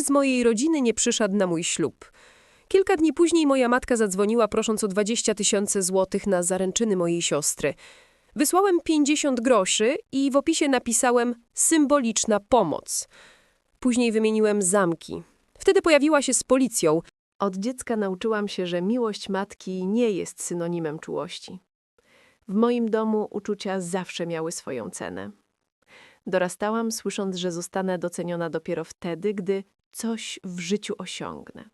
nikt z mojej rodziny nie przyszedł na mój ślub. Kilka dni później moja matka zadzwoniła prosząc o 20 tysięcy złotych na zaręczyny mojej siostry. Wysłałem 50 groszy i w opisie napisałem symboliczna pomoc. Później wymieniłem zamki. Wtedy pojawiła się z policją. Od dziecka nauczyłam się, że miłość matki nie jest synonimem czułości. W moim domu uczucia zawsze miały swoją cenę. Dorastałam, słysząc, że zostanę doceniona dopiero wtedy, gdy coś w życiu osiągnę.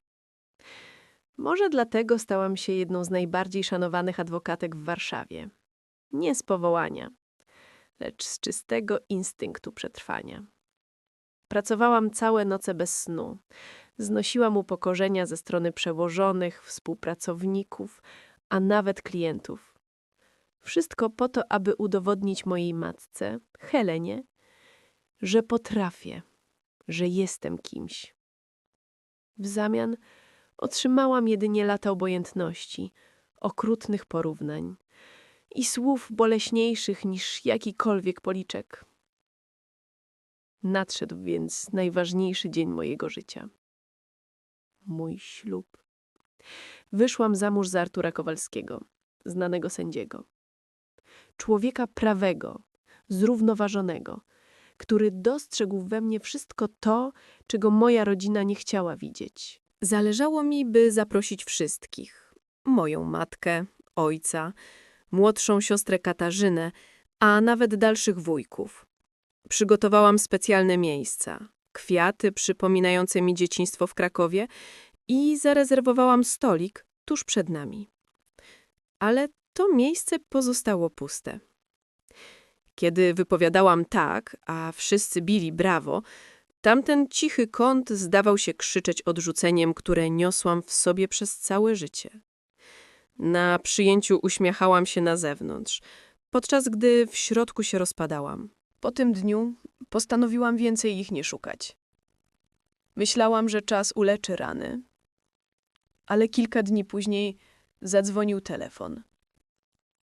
Może dlatego stałam się jedną z najbardziej szanowanych adwokatek w Warszawie. Nie z powołania, lecz z czystego instynktu przetrwania. Pracowałam całe noce bez snu. Znosiłam upokorzenia ze strony przełożonych, współpracowników, a nawet klientów. Wszystko po to, aby udowodnić mojej matce, Helenie, że potrafię, że jestem kimś. W zamian otrzymałam jedynie lata obojętności, okrutnych porównań i słów boleśniejszych niż jakikolwiek policzek. Nadszedł więc najważniejszy dzień mojego życia. Mój ślub. Wyszłam za mąż za Artura Kowalskiego, znanego sędziego. Człowieka prawego, zrównoważonego, który dostrzegł we mnie wszystko to, czego moja rodzina nie chciała widzieć. Zależało mi, by zaprosić wszystkich. Moją matkę, ojca, młodszą siostrę Katarzynę, a nawet dalszych wujków. Przygotowałam specjalne miejsca, kwiaty przypominające mi dzieciństwo w Krakowie i zarezerwowałam stolik tuż przed nami. Ale to miejsce pozostało puste. Kiedy wypowiadałam tak, a wszyscy bili brawo, tamten cichy kąt zdawał się krzyczeć odrzuceniem, które niosłam w sobie przez całe życie. Na przyjęciu uśmiechałam się na zewnątrz, podczas gdy w środku się rozpadałam. Po tym dniu postanowiłam więcej ich nie szukać. Myślałam, że czas uleczy rany, ale kilka dni później zadzwonił telefon.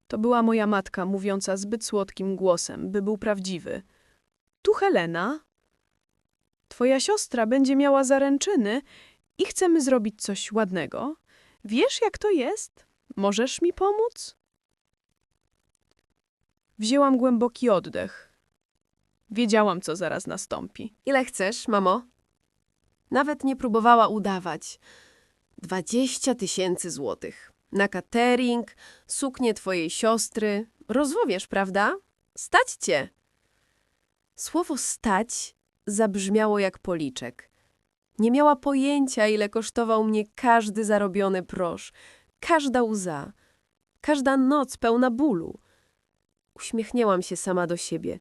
To była moja matka, mówiąca zbyt słodkim głosem, by był prawdziwy. Tu Helena. Twoja siostra będzie miała zaręczyny i chcemy zrobić coś ładnego. Wiesz, jak to jest? Możesz mi pomóc? Wzięłam głęboki oddech. Wiedziałam, co zaraz nastąpi. Ile chcesz, mamo? Nawet nie próbowała udawać. Dwadzieścia tysięcy złotych. Na catering, suknię twojej siostry. Rozwowiesz, prawda? Stać cię. Słowo stać zabrzmiało jak policzek. Nie miała pojęcia, ile kosztował mnie każdy zarobiony prosz, każda łza, każda noc pełna bólu. Uśmiechnęłam się sama do siebie,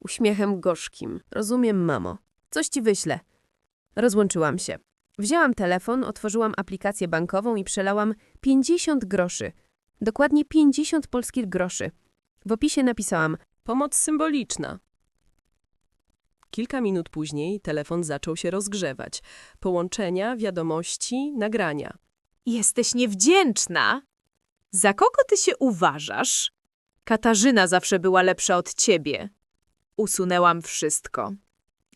uśmiechem gorzkim. Rozumiem, mamo. Coś ci wyślę. Rozłączyłam się. Wzięłam telefon, otworzyłam aplikację bankową i przelałam 50 groszy. Dokładnie 50 polskich groszy. W opisie napisałam pomoc symboliczna. Kilka minut później telefon zaczął się rozgrzewać. Połączenia, wiadomości, nagrania. Jesteś niewdzięczna. Za kogo ty się uważasz? Katarzyna zawsze była lepsza od ciebie. Usunęłam wszystko.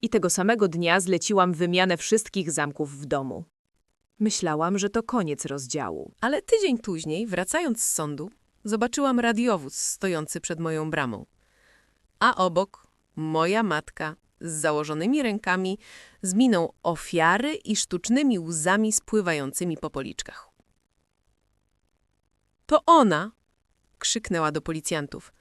I tego samego dnia zleciłam wymianę wszystkich zamków w domu. Myślałam, że to koniec rozdziału. Ale tydzień później, wracając z sądu, zobaczyłam radiowóz stojący przed moją bramą. A obok moja matka z założonymi rękami, z miną ofiary i sztucznymi łzami spływającymi po policzkach. To ona! krzyknęła do policjantów.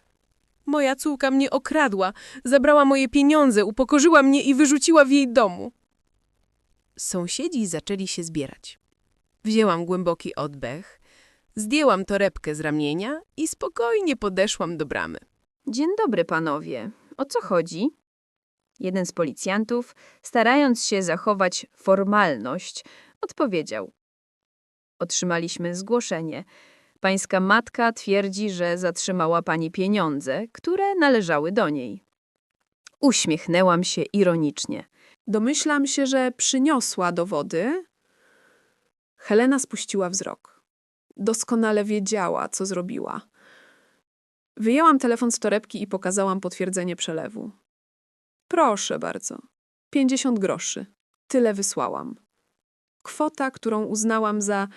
Moja córka mnie okradła, zabrała moje pieniądze, upokorzyła mnie i wyrzuciła w jej domu. Sąsiedzi zaczęli się zbierać. Wzięłam głęboki oddech, zdjęłam torebkę z ramienia i spokojnie podeszłam do bramy. Dzień dobry, panowie. O co chodzi? Jeden z policjantów, starając się zachować formalność, odpowiedział. Otrzymaliśmy zgłoszenie. Pańska matka twierdzi, że zatrzymała pani pieniądze, które należały do niej. Uśmiechnęłam się ironicznie. Domyślam się, że przyniosła dowody. Helena spuściła wzrok. Doskonale wiedziała, co zrobiła. Wyjęłam telefon z torebki i pokazałam potwierdzenie przelewu. Proszę bardzo. Pięćdziesiąt groszy. tyle wysłałam. Kwota, którą uznałam za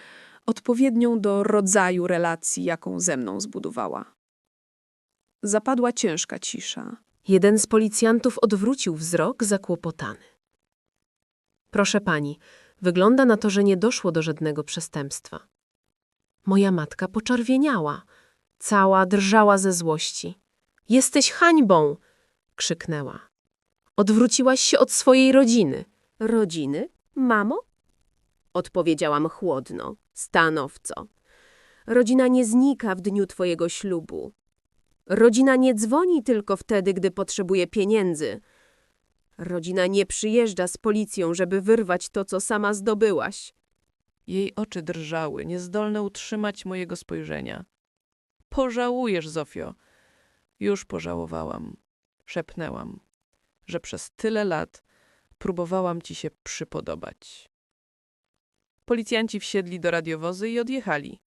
odpowiednią do rodzaju relacji, jaką ze mną zbudowała. Zapadła ciężka cisza. Jeden z policjantów odwrócił wzrok zakłopotany. Proszę pani, wygląda na to, że nie doszło do żadnego przestępstwa. Moja matka poczerwieniała, cała drżała ze złości. Jesteś hańbą! krzyknęła. Odwróciłaś się od swojej rodziny. Rodziny? Mamo? Odpowiedziałam chłodno, stanowco. Rodzina nie znika w dniu twojego ślubu. Rodzina nie dzwoni tylko wtedy, gdy potrzebuje pieniędzy. Rodzina nie przyjeżdża z policją, żeby wyrwać to, co sama zdobyłaś. Jej oczy drżały, niezdolne utrzymać mojego spojrzenia. Pożałujesz, Zofio. Już pożałowałam. Szepnęłam, że przez tyle lat próbowałam ci się przypodobać. Policjanci wsiedli do radiowozy i odjechali.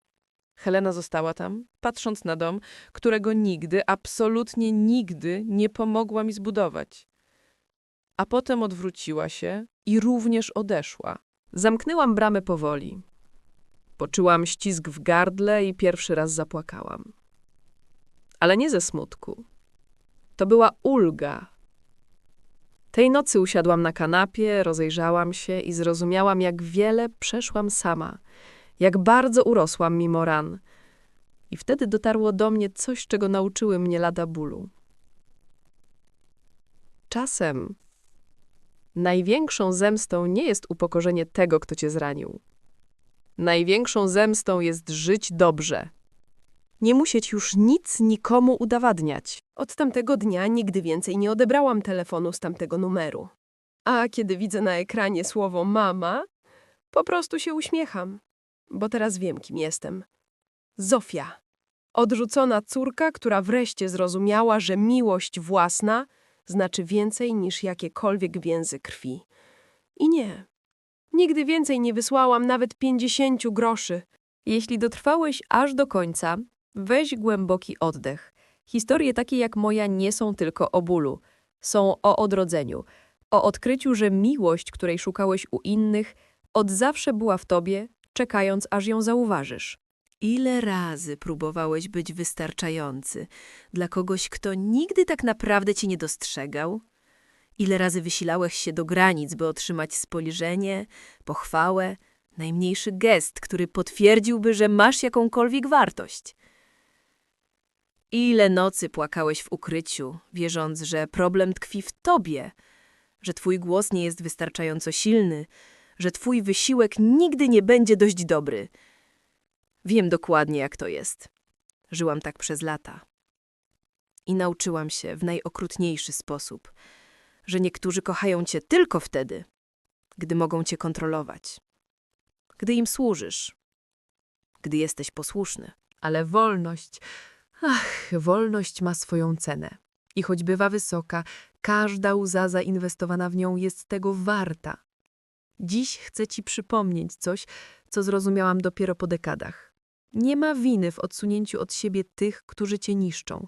Helena została tam, patrząc na dom, którego nigdy, absolutnie nigdy nie pomogła mi zbudować. A potem odwróciła się i również odeszła. Zamknęłam bramę powoli. Poczułam ścisk w gardle i pierwszy raz zapłakałam. Ale nie ze smutku. To była ulga. Tej nocy usiadłam na kanapie, rozejrzałam się i zrozumiałam, jak wiele przeszłam sama, jak bardzo urosłam mimo ran. I wtedy dotarło do mnie coś, czego nauczyły mnie lada bólu. Czasem największą zemstą nie jest upokorzenie tego, kto cię zranił. Największą zemstą jest żyć dobrze. Nie musieć już nic nikomu udowadniać. Od tamtego dnia nigdy więcej nie odebrałam telefonu z tamtego numeru. A kiedy widzę na ekranie słowo mama, po prostu się uśmiecham, bo teraz wiem, kim jestem. Zofia. Odrzucona córka, która wreszcie zrozumiała, że miłość własna znaczy więcej niż jakiekolwiek więzy krwi. I nie. Nigdy więcej nie wysłałam nawet pięćdziesięciu groszy. Jeśli dotrwałeś aż do końca, weź głęboki oddech. Historie takie jak moja nie są tylko o bólu, są o odrodzeniu, o odkryciu, że miłość, której szukałeś u innych, od zawsze była w tobie, czekając aż ją zauważysz. Ile razy próbowałeś być wystarczający dla kogoś, kto nigdy tak naprawdę cię nie dostrzegał? Ile razy wysilałeś się do granic, by otrzymać spojrzenie, pochwałę, najmniejszy gest, który potwierdziłby, że masz jakąkolwiek wartość? Ile nocy płakałeś w ukryciu, wierząc, że problem tkwi w tobie, że twój głos nie jest wystarczająco silny, że twój wysiłek nigdy nie będzie dość dobry. Wiem dokładnie, jak to jest. Żyłam tak przez lata. I nauczyłam się w najokrutniejszy sposób, że niektórzy kochają cię tylko wtedy, gdy mogą cię kontrolować, gdy im służysz, gdy jesteś posłuszny. Ale wolność, ach, wolność ma swoją cenę. I choć bywa wysoka, każda łza zainwestowana w nią jest tego warta. Dziś chcę ci przypomnieć coś, co zrozumiałam dopiero po dekadach. Nie ma winy w odsunięciu od siebie tych, którzy cię niszczą.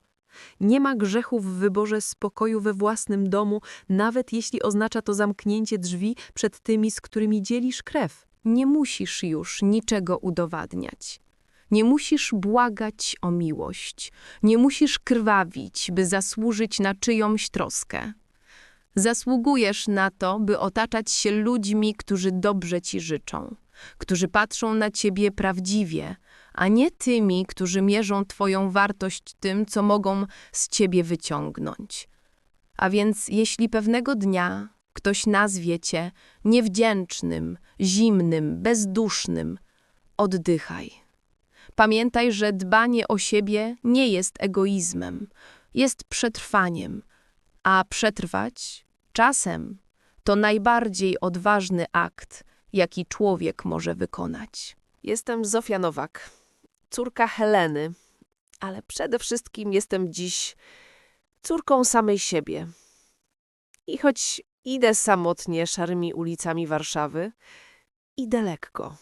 Nie ma grzechu w wyborze spokoju we własnym domu, nawet jeśli oznacza to zamknięcie drzwi przed tymi, z którymi dzielisz krew. Nie musisz już niczego udowadniać. Nie musisz błagać o miłość. Nie musisz krwawić, by zasłużyć na czyjąś troskę. Zasługujesz na to, by otaczać się ludźmi, którzy dobrze ci życzą, którzy patrzą na ciebie prawdziwie, a nie tymi, którzy mierzą twoją wartość tym, co mogą z ciebie wyciągnąć. A więc jeśli pewnego dnia ktoś nazwie cię niewdzięcznym, zimnym, bezdusznym, oddychaj. Pamiętaj, że dbanie o siebie nie jest egoizmem, jest przetrwaniem, a przetrwać czasem to najbardziej odważny akt, jaki człowiek może wykonać. Jestem Zofia Nowak, córka Heleny, ale przede wszystkim jestem dziś córką samej siebie. I choć idę samotnie szarymi ulicami Warszawy, idę lekko.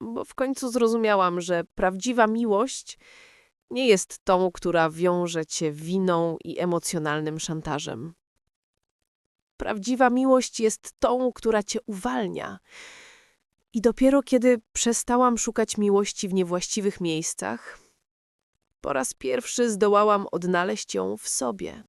Bo w końcu zrozumiałam, że prawdziwa miłość nie jest tą, która wiąże cię winą i emocjonalnym szantażem. Prawdziwa miłość jest tą, która cię uwalnia. I dopiero kiedy przestałam szukać miłości w niewłaściwych miejscach, po raz pierwszy zdołałam odnaleźć ją w sobie.